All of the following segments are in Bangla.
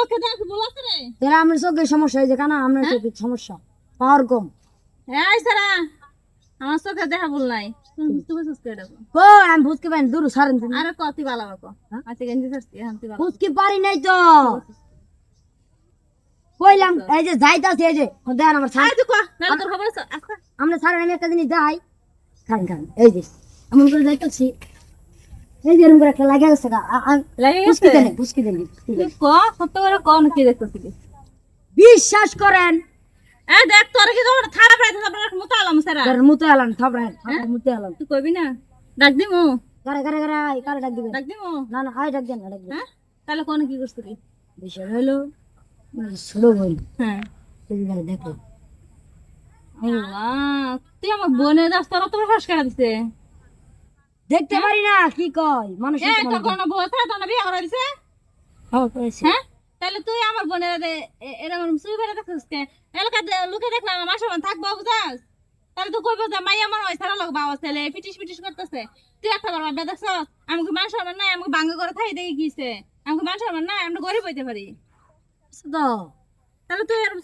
চোখে দেখ বল রে। এরা আমার সমস্যা কেন? আপনার চোখের সমস্যা। পাওয়ার কম। এই সারা আমার চোখে দেখা বল নাই। তুই বুঝতে পারছিস কে দেখো। ও আমি বুঝতে পারি দূর সারেন তুমি। আরে কতি ভালো বাকো আচ্ছা গেঞ্জি ছাড়ছি এখন ভালো বুঝতে পারি নাই তো। কইলাম এই যে যাইতাছি এই যে। দেন আমার ছাড়। তুই কো না তোর খবর আছে আচ্ছা আমরা ছাড়েন আমি একটা জিনিস যাই খান খান এই যে। এমন করে যাইতাছি। এই যে এরকম একটা লাগিয়ে গেছে গা। লাগে গেছে? দেন বুঝকি দেন। ক সত্য করে কোন কি দেখতেছিস বিশ্বাস করেন। এই দেখ তোর কি তোর প্রায় থাড়া প্রায় মুতা আলাম সারা। তার মুতে আলান থাপড়েন মুতে আলান তুই কইবি না? ডাক দিমু। কারে কারে কারে আয়, কারে ডাক দিবি ডাক দিমু। না না আয় ডাক দেন না ডাক হ্যাঁ? তাহলে কোন কি করছিস তুই বিষয় হলো স্লো বই হ্যাঁ। এইবারে দেখো। আল্লাহ তুই আমার বোনের দাস তোর তো ফাঁস করে দিছে? দেখতে পারি না কি কয়? মানুষ বউ আছে না বিয়ে করে দিছে। হ্যাঁ তাহলে তুই আমার বোনের এরকম সুই বেড়ে দেখছিস কে? লোকে দেখলাম আমার সমান থাকব বুঝাস? তাহলে তুই কইবো যে মাই আমার হয় সারা লোক বাবা ছেলে পিটিস পিটিস করতেছে। তুই একটা বার ভাববে দেখছ? আমাকে মানুষ আমার নাই আমাকে বাঙ্গা করে থাই দেখি গিয়েছে। আমাকে মানুষ আমার নাই আমরা গরিব হইতে পারি। তো তাহলে তুই এরকম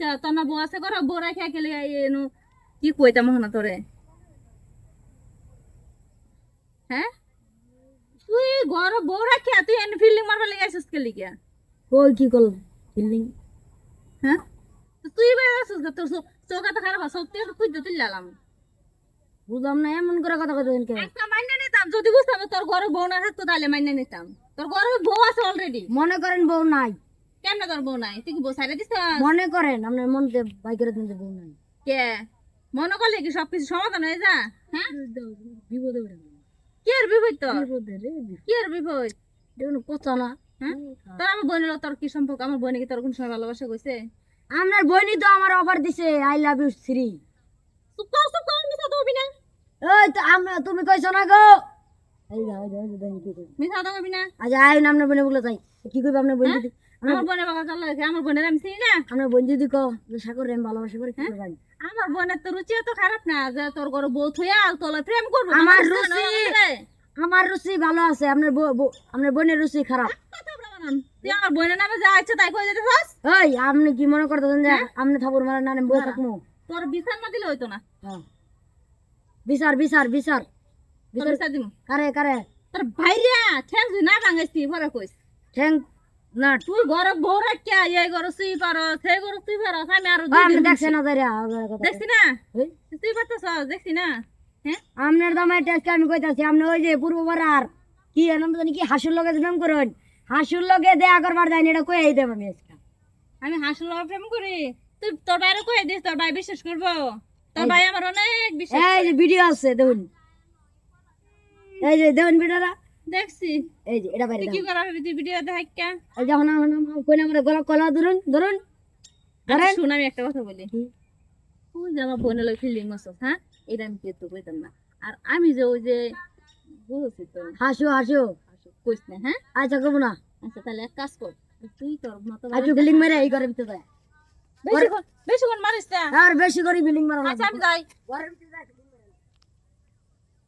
কে? তোর না বউ আছে করে বউ রাখে খেলে কি কইতাম তোরে? হ্যাঁ? তুই ঘর বউ রাখে তুই এনে ফিল্ডিং মারবার লেগে আসিস কে কই কি করল বিল্ডিং হ্যাঁ? তুই বের আসিস? তোর চোখ এত খারাপ সত্যি তো খুঁজতে তুললাম বুঝলাম না এমন করে কথা কথা কে একটা মাইনে নিতাম যদি বুঝতাম তোর ঘরে বউ না থাকতো তাহলে মাইনে নিতাম। তোর ঘরে বউ আছে অলরেডি মনে করেন বউ নাই। কেন তোর বউ নাই? তুই কি বউ সাইডে দিস মনে করেন আপনার মনতে বাইকের দিন বউ নাই। কে? মনে করলে কি সবকিছু সমাধান হয়ে যা হ্যাঁ? বিপদে। কি এর বিপদ বিপদ। কি এর বিপদ কথা না। হ্যাঁ? তোর আমার বোনের তোর কি সম্পর্ক? আমার বোনে কি তোর কোন সময় ভালোবাসা কইছে? আপনার বইনি তো আমার অফার দিছে আই লাভ ইউ শ্রী চুপ কর চুপ কর মিছা তো না। ওই তো আমরা তুমি কইছো না গো। এই যা এই যা যা, দেখেন কি কই মিছা তো না। আচ্ছা আই না আপনার বনে বলে তাই কি কইবে আপনার বোন যদি আমার বোনের বাবা চল আমার বোনের আমি চিনি না। আপনার বোন যদি কো যে সাগর ভালোবাসি করে হ্যাঁ? আমার বোনের তো রুচি এত খারাপ না যে তোর ঘরে বউ থইয়া তোলে প্রেম করব আমার রুচি- আমার রুচি ভালো আছে আপনার বউ- বউ- আপনার বোনের রুচি খারাপ। তুই আমার বোনের নামে যা ইচ্ছা তাই কই যেতে চাস ওই আপনি কি মনে করতেছেন যে আপনি থাপুর মারা না বই থাকব? তোর বিচার না দিলে হইতো না। হ্যাঁ। বিচার বিচার বিচার। বিচার বিচার দিমু। কারে কারে? তোর ভাইরা ঠ্যাং না ভাঙাইছি পরে কইস। ঠ্যাং না তুই ঘরে বউ রাখিয়া এই ঘরে তুই পারো সেই ঘরে তুই পারো আমি আরও দুই আপনি না দাঁড়িয়ে দেখছি না? তুই পারতেছ? দেখছি না? হ্যাঁ? আপনার দামে টেস্ট আমি কইতাছি আপনি ওই যে পূর্ব পাড়ার কি নাম জানি কি হাসুর লগে নাম করুন হাসুর লগে দেয়া করবার যায়নি এটা কই দেব আমি আজকে। আমি হাসল প্রেম করি? তুই তোর বাইরে কই দিস তোর ভাই বিশ্বাস করব? তোর ভাই আমার অনেক বিশ্বাস এই যে ভিডিও আছে দেখুন। এই যে দেখুন ভিডিওটা দেখছি। এই যে এটা বাইরে কি করা হবে? তুই ভিডিও দেখা এই যখন আমার কই আমার গলা কলা ধরুন ধরুন। আচ্ছা শুন আমি একটা কথা বলি। কি? যে আমার বোনের লোক ফিল্ডিং করছস হ্যাঁ? এটা আমি কেউ তো কইতাম না। আর আমি যে ওই যে বুঝছি তো। হাসু হাসু। কইস না হ্যাঁ? আচ্ছা করব না। আচ্ছা তাহলে এক কাজ কর। তুই তোর মতো আচ্ছা বিল্ডিং মেরে এই করে ভিতরে বেশি বেশি কোন মারিস না আর বেশি করে বিল্ডিং মারা আচ্ছা আমি যাই। ঘরের ভিতরে।